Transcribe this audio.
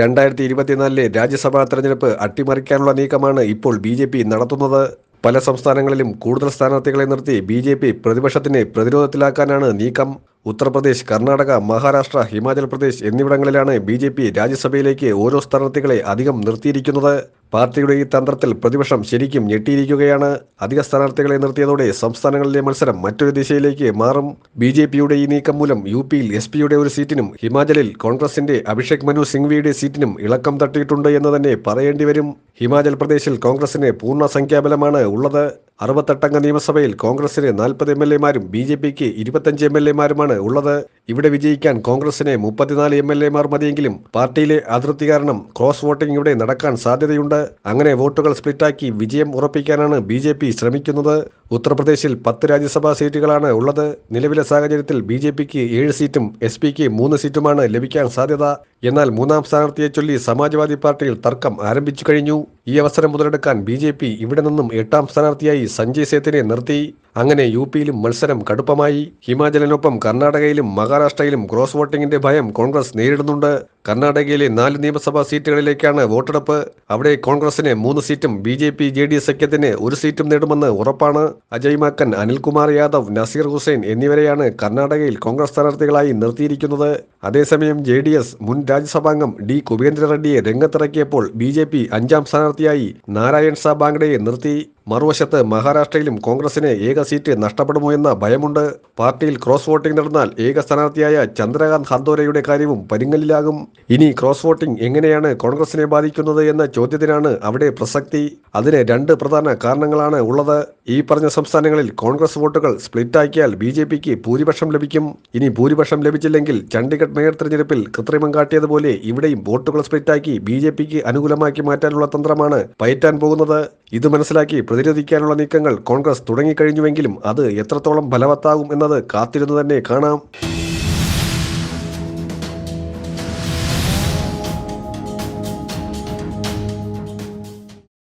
രണ്ടായിരത്തി ഇരുപത്തിനാലിലെ രാജ്യസഭാ തെരഞ്ഞെടുപ്പ് അട്ടിമറിക്കാനുള്ള നീക്കമാണ് ഇപ്പോൾ ബി ജെ പി നടത്തുന്നത്. പല സംസ്ഥാനങ്ങളിലും കൂടുതൽ സ്ഥാനാർത്ഥികളെ നിർത്തി ബി ജെ പി പ്രതിപക്ഷത്തിനെ പ്രതിരോധത്തിലാക്കാനാണ് നീക്കം. ഉത്തർപ്രദേശ് കർണാടക മഹാരാഷ്ട്ര ഹിമാചൽ പ്രദേശ് എന്നിവിടങ്ങളിലാണ് ബി ജെ പി രാജ്യസഭയിലേക്ക് ഓരോ സ്ഥാനാർത്ഥികളെ അധികം നിർത്തിയിരിക്കുന്നത്. പാർട്ടിയുടെ ഈ തന്ത്രത്തിൽ പ്രതിപക്ഷം ശരിക്കും ഞെട്ടിയിരിക്കുകയാണ്. അധിക സ്ഥാനാർത്ഥികളെ നിർത്തിയതോടെ സംസ്ഥാനങ്ങളിലെ മത്സരം മറ്റൊരു ദിശയിലേക്ക് മാറും. ബി ജെ പിയുടെ ഈ നീക്കം മൂലം യു പിയിൽ എസ് പിയുടെ ഒരു സീറ്റിനും ഹിമാചലിൽ കോൺഗ്രസിന്റെ അഭിഷേക് മനു സിംഗ്വിയുടെ സീറ്റിനും ഇളക്കം തട്ടിയിട്ടുണ്ട് എന്ന് തന്നെ പറയേണ്ടി വരും. ഹിമാചൽ പ്രദേശിൽ കോൺഗ്രസിന് പൂർണ സംഖ്യാബലമാണ് ഉള്ളത്. അറുപത്തെട്ടംഗ നിയമസഭയിൽ കോൺഗ്രസിന് നാൽപ്പത് എം എൽ എമാരും ബി ജെ പിക്ക് ഇരുപത്തഞ്ച് എം എൽ എമാരുമാണ് ഉള്ളത്. ഇവിടെ വിജയിക്കാൻ കോൺഗ്രസിന് മുപ്പത്തിനാല് എം എൽ എമാർ മതിയെങ്കിലും പാർട്ടിയിലെ അതിർത്തി കാരണം ക്രോസ് വോട്ടിംഗ് ഇവിടെ നടക്കാൻ സാധ്യതയുണ്ട്. അങ്ങനെ വോട്ടുകൾ സ്പ്ലിറ്റാക്കി വിജയം ഉറപ്പിക്കാനാണ് ബി ശ്രമിക്കുന്നത്. ഉത്തർപ്രദേശിൽ പത്ത് രാജ്യസഭാ സീറ്റുകളാണ് ഉള്ളത്. നിലവിലെ സാഹചര്യത്തിൽ ബി ജെ പിക്ക് ഏഴ് സീറ്റും എസ് പിക്ക് മൂന്ന് സീറ്റുമാണ് ലഭിക്കാൻ സാധ്യത. എന്നാൽ മൂന്നാം സ്ഥാനാർത്ഥിയെ ചൊല്ലി സമാജ്വാദി പാർട്ടിയിൽ തർക്കം ആരംഭിച്ചു കഴിഞ്ഞു. ഈ അവസരം മുതലെടുക്കാൻ ബി ഇവിടെ നിന്നും എട്ടാം സ്ഥാനാർത്ഥിയായി സഞ്ജയ് സേത്തിനെ നിർത്തി. അങ്ങനെ യു പിയിലും മത്സരം കടുപ്പമായി. ഹിമാചലിനൊപ്പം കർണാടകയിലും മഹാരാഷ്ട്രയിലും ക്രോസ് വോട്ടിംഗിന്റെ ഭയം കോൺഗ്രസ് നേരിടുന്നുണ്ട്. കർണാടകയിലെ നാല് നിയമസഭാ സീറ്റുകളിലേക്കാണ് വോട്ടെടുപ്പ്. അവിടെ കോൺഗ്രസിന് മൂന്ന് സീറ്റും B J P J D സഖ്യത്തിന് ഒരു സീറ്റും നേടുമെന്ന് ഉറപ്പാണ്. അജയ് മാക്കൻ അനിൽകുമാർ യാദവ് നസീർ ഹുസൈൻ എന്നിവരെയാണ് കർണാടകയിൽ കോൺഗ്രസ് സ്ഥാനാർത്ഥികളായി നിർത്തിയിരിക്കുന്നത്. അതേസമയം ജെ ഡി എസ് മുൻ രാജ്യസഭാംഗം ഡി കുബേന്ദ്ര റെഡ്ഡിയെ രംഗത്തിറക്കിയപ്പോൾ ബി ജെ പി അഞ്ചാം സ്ഥാനാർത്ഥിയായി നാരായൺ സാ ബാങ്ഡയെ നിർത്തി. മറുവശത്ത് മഹാരാഷ്ട്രയിലും കോൺഗ്രസിന് ഏക സീറ്റ് നഷ്ടപ്പെടുമോ എന്ന ഭയമുണ്ട്. പാർട്ടിയിൽ ക്രോസ് വോട്ടിംഗ് നടന്നാൽ ഏക സ്ഥാനാർത്ഥിയായ ചന്ദ്രകാന്ത് ഹന്തോരയുടെ കാര്യവും പരിങ്ങലിലാകും ഇനി ക്രോസ് വോട്ടിംഗ് എങ്ങനെയാണ് കോൺഗ്രസിനെ ബാധിക്കുന്നത് എന്ന ചോദ്യത്തിനാണ് അവിടെ പ്രസക്തി. അതിന് രണ്ട് പ്രധാന കാരണങ്ങളാണ് ഉള്ളത്. ഈ പറഞ്ഞ സംസ്ഥാനങ്ങളിൽ കോൺഗ്രസ് വോട്ടുകൾ സ്പ്ലിറ്റാക്കിയാൽ ബി ജെ പിക്ക് ഭൂരിപക്ഷം ലഭിക്കും. ഇനി ഭൂരിപക്ഷം ലഭിച്ചില്ലെങ്കിൽ ചണ്ഡീഗഡ് മേയർ തെരഞ്ഞെടുപ്പിൽ കൃത്രിമം കാട്ടിയതുപോലെ ഇവിടെയും വോട്ടുകൾ സ്പ്ലിറ്റാക്കി ബി ജെ പിക്ക് അനുകൂലമാക്കി മാറ്റാനുള്ള തന്ത്രമാണ് പയറ്റാൻ പോകുന്നത്. ഇത് മനസ്സിലാക്കി പ്രതിരോധിക്കാനുള്ള നീക്കങ്ങൾ കോൺഗ്രസ് തുടങ്ങിക്കഴിഞ്ഞുവെങ്കിലും അത് എത്രത്തോളം ഫലവത്താകും എന്നത് കാത്തിരുന്നു തന്നെ കാണാം.